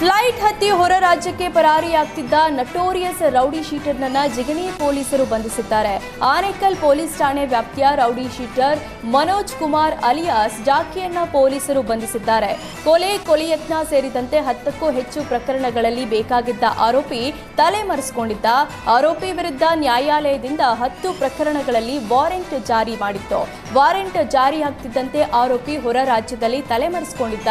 Flight ಹತ್ತಿ ಹೊರ ರಾಜ್ಯಕ್ಕೆ ಪರಾರಿಯಾಗ್ತಿದ್ದ ನಟೋರಿಯಸ್ ರೌಡಿ ಶೀಟರ್ನನ್ನ ಜಿಗಣಿ ಪೊಲೀಸರು ಬಂಧಿಸಿದ್ದಾರೆ. ಆನೇಕಲ್ ಪೊಲೀಸ್ ಠಾಣೆ ವ್ಯಾಪ್ತಿಯ rowdy sheeter Manoj Kumar alias ಡಾಕಿಯನ್ನ ಪೊಲೀಸರು ಬಂಧಿಸಿದ್ದಾರೆ. ಕೊಲೆ ಕೊಲೆಯತ್ನ ಸೇರಿದಂತೆ ಹತ್ತಕ್ಕೂ ಹೆಚ್ಚು ಪ್ರಕರಣಗಳಲ್ಲಿ ಬೇಕಾಗಿದ್ದ ಆರೋಪಿ ತಲೆಮರೆಸಿಕೊಂಡಿದ್ದ. ಆರೋಪಿ ವಿರುದ್ಧ ನ್ಯಾಯಾಲಯದಿಂದ ಹತ್ತು ಪ್ರಕರಣಗಳಲ್ಲಿ ವಾರೆಂಟ್ ಜಾರಿ ಮಾಡಿತ್ತು. ವಾರೆಂಟ್ ಜಾರಿಯಾಗ್ತಿದ್ದಂತೆ ಆರೋಪಿ ಹೊರ ರಾಜ್ಯದಲ್ಲಿ ತಲೆಮರೆಸಿಕೊಂಡಿದ್ದ.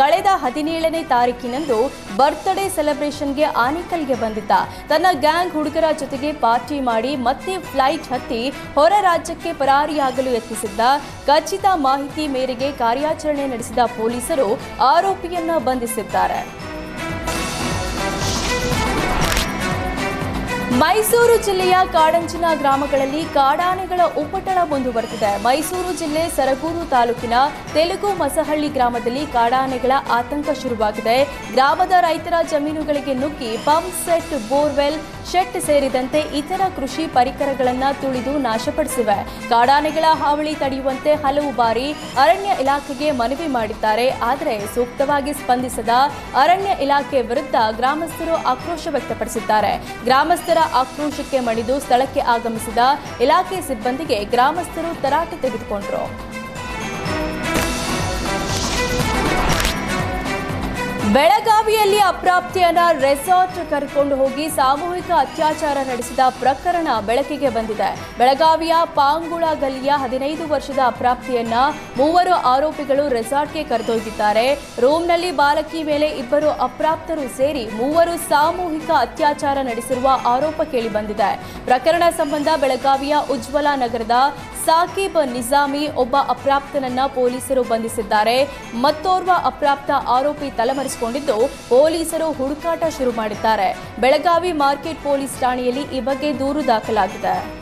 ಕಳೆದ ಹದಿನೇಳನೇ ತಾರೀಕಿನಂದು ಬರ್ತ್ಡೇ ಸೆಲೆಬ್ರೇಷನ್ಗೆ ಆನೇಕಲ್ಗೆ ಬಂದಿದ್ದ. ತನ್ನ ಗ್ಯಾಂಗ್ ಹುಡುಗರ ಜೊತೆಗೆ ಪಾರ್ಟಿ ಮಾಡಿ ಮತ್ತೆ ಫ್ಲೈಟ್ ಹತ್ತಿ ಹೊರ ರಾಜ್ಯಕ್ಕೆ ಪರಾರಿಯಾಗಲು ಯತ್ನಿಸಿದ್ದ. ಖಚಿತ ಮಾಹಿತಿ ಮೇರೆಗೆ ಕಾರ್ಯಾಚರಣೆ ನಡೆಸಿದ ಪೊಲೀಸರು ಆರೋಪಿಯನ್ನ ಬಂಧಿಸಿದ್ದಾರೆ. ಮೈಸೂರು ಜಿಲ್ಲೆಯ ಕಾಡಂಚಿನ ಗ್ರಾಮಗಳಲ್ಲಿ ಕಾಡಾನೆಗಳ ಉಪಟಳ ಮುಂದುವರೆದಿದೆ. ಮೈಸೂರು ಜಿಲ್ಲೆ ಸರಗೂರು ತಾಲೂಕಿನ ತೆಲುಗು ಮಸಹಳ್ಳಿ ಗ್ರಾಮದಲ್ಲಿ ಕಾಡಾನೆಗಳ ಆತಂಕ ಶುರುವಾಗಿದೆ. ಗ್ರಾಮದ ರೈತರ ಜಮೀನುಗಳಿಗೆ ನುಗ್ಗಿ ಪಂಪ್ ಸೆಟ್, ಬೋರ್ವೆಲ್ ಶೆಟ್ ಸೇರಿದಂತೆ ಇತರ ಕೃಷಿ ಪರಿಕರಗಳನ್ನು ತುಳಿದು ನಾಶಪಡಿಸಿವೆ. ಕಾಡಾನೆಗಳ ಹಾವಳಿ ತಡೆಯುವಂತೆ ಹಲವು ಬಾರಿ ಅರಣ್ಯ ಇಲಾಖೆಗೆ ಮನವಿ ಮಾಡಿದ್ದಾರೆ. ಆದರೆ ಸೂಕ್ತವಾಗಿ ಸ್ಪಂದಿಸದ ಅರಣ್ಯ ಇಲಾಖೆ ವಿರುದ್ಧ ಗ್ರಾಮಸ್ಥರು ಆಕ್ರೋಶ ವ್ಯಕ್ತಪಡಿಸಿದ್ದಾರೆ. ಗ್ರಾಮಸ್ಥರ ಆಕ್ರೋಶಕ್ಕೆ ಮಣಿದು ಸ್ಥಳಕ್ಕೆ ಆಗಮಿಸಿದ ಇಲಾಖೆ ಸಿಬ್ಬಂದಿಗೆ ಗ್ರಾಮಸ್ಥರು ತರಾಟೆ ತೆಗೆದುಕೊಂಡರು. ಬೆಳಗಾವಿಯಲ್ಲಿ ಅಪ್ರಾಪ್ತಿಯನ್ನ ರೆಸಾರ್ಟ್ ಕರ್ಕೊಂಡು ಹೋಗಿ ಸಾಮೂಹಿಕ ಅತ್ಯಾಚಾರ ನಡೆಸಿದ ಪ್ರಕರಣ ಬೆಳಕಿಗೆ ಬಂದಿದೆ. ಬೆಳಗಾವಿಯ ಪಾಂಗುಳ ಗಲ್ಲಿಯ ಹದಿನೈದು ವರ್ಷದ ಅಪ್ರಾಪ್ತಿಯನ್ನ ಮೂವರು ಆರೋಪಿಗಳು ರೆಸಾರ್ಟ್ಗೆ ಕರೆದೊಯ್ದಿದ್ದಾರೆ. ರೂಮ್ನಲ್ಲಿ ಬಾಲಕಿ ಮೇಲೆ ಇಬ್ಬರು ಅಪ್ರಾಪ್ತರು ಸೇರಿ ಮೂವರು ಸಾಮೂಹಿಕ ಅತ್ಯಾಚಾರ ನಡೆಸಿರುವ ಆರೋಪ ಕೇಳಿಬಂದಿದೆ. ಪ್ರಕರಣ ಸಂಬಂಧ ಬೆಳಗಾವಿಯ ಉಜ್ವಲ ನಗರದ ಸಾಕಿಬ್ ನಿಜಾಮಿ ಒಬ್ಬ ಅಪ್ರಾಪ್ತನನ್ನ ಪೊಲೀಸರು ಬಂಧಿಸಿದ್ದಾರೆ. ಮತ್ತೋರ್ವ ಅಪ್ರಾಪ್ತ ಆರೋಪಿ ತಲೆಮರೆಸಿಕೊಂಡಿದ್ದು ಪೊಲೀಸರು ಹುಡುಕಾಟ ಶುರು ಮಾಡಿದ್ದಾರೆ. ಬೆಳಗಾವಿ ಮಾರ್ಕೆಟ್ ಪೊಲೀಸ್ ಠಾಣೆಯಲ್ಲಿ ಈ ಬಗ್ಗೆ ದೂರು ದಾಖಲಾಗಿದೆ.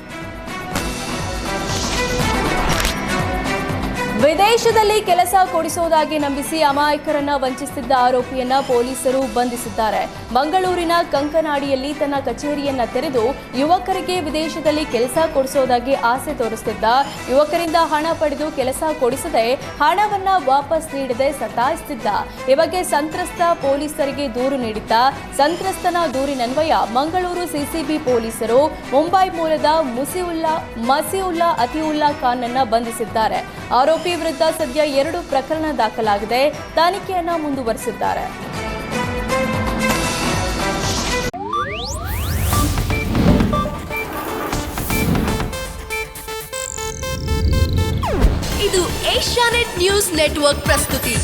ವಿದೇಶದಲ್ಲಿ ಕೆಲಸ ಕೊಡಿಸೋದಾಗಿ ನಂಬಿಸಿ ಅಮಾಯಕರನ್ನ ವಂಚಿಸುತ್ತಿದ್ದ ಆರೋಪಿಯನ್ನ ಪೊಲೀಸರು ಬಂಧಿಸಿದ್ದಾರೆ. ಮಂಗಳೂರಿನ ಕಂಕನಾಡಿಯಲ್ಲಿ ತನ್ನ ಕಚೇರಿಯನ್ನ ತೆರೆದು ಯುವಕರಿಗೆ ವಿದೇಶದಲ್ಲಿ ಕೆಲಸ ಕೊಡಿಸೋದಾಗಿ ಆಸೆ ತೋರಿಸುತ್ತಿದ್ದ ಯುವಕರಿಂದ ಹಣ ಪಡೆದು ಕೆಲಸ ಕೊಡಿಸದೆ ಹಣವನ್ನ ವಾಪಸ್ ನೀಡದೆ ಸತಾಯಿಸುತ್ತಿದ್ದ ಈ ಬಗ್ಗೆ ಸಂತ್ರಸ್ತ ಪೊಲೀಸರಿಗೆ ದೂರು ನೀಡಿದ್ದ ಸಂತ್ರಸ್ತನ ದೂರಿನನ್ವಯ ಮಂಗಳೂರು ಸಿಸಿಬಿ ಪೊಲೀಸರು ಮುಂಬೈ ಮೂಲದ ಮುಸಿವುಲ್ಲಾ ಮಸಿವುಲ್ಲಾ ಖಾನ್ ಅನ್ನ ಬಂಧಿಸಿದ್ದಾರೆ. ಆರೋಪಿ ವಿರುದ್ಧ ಸದ್ಯ ಎರಡು ಪ್ರಕರಣ ದಾಖಲಾಗಿದೆ. ತನಿಖೆಯನ್ನ ಮುಂದುವರೆಸಿದ್ದಾರೆ. ಇದು ಏಷ್ಯಾನೆಟ್ ನ್ಯೂಸ್ ನೆಟ್ವರ್ಕ್ ಪ್ರಸ್ತುತಿ.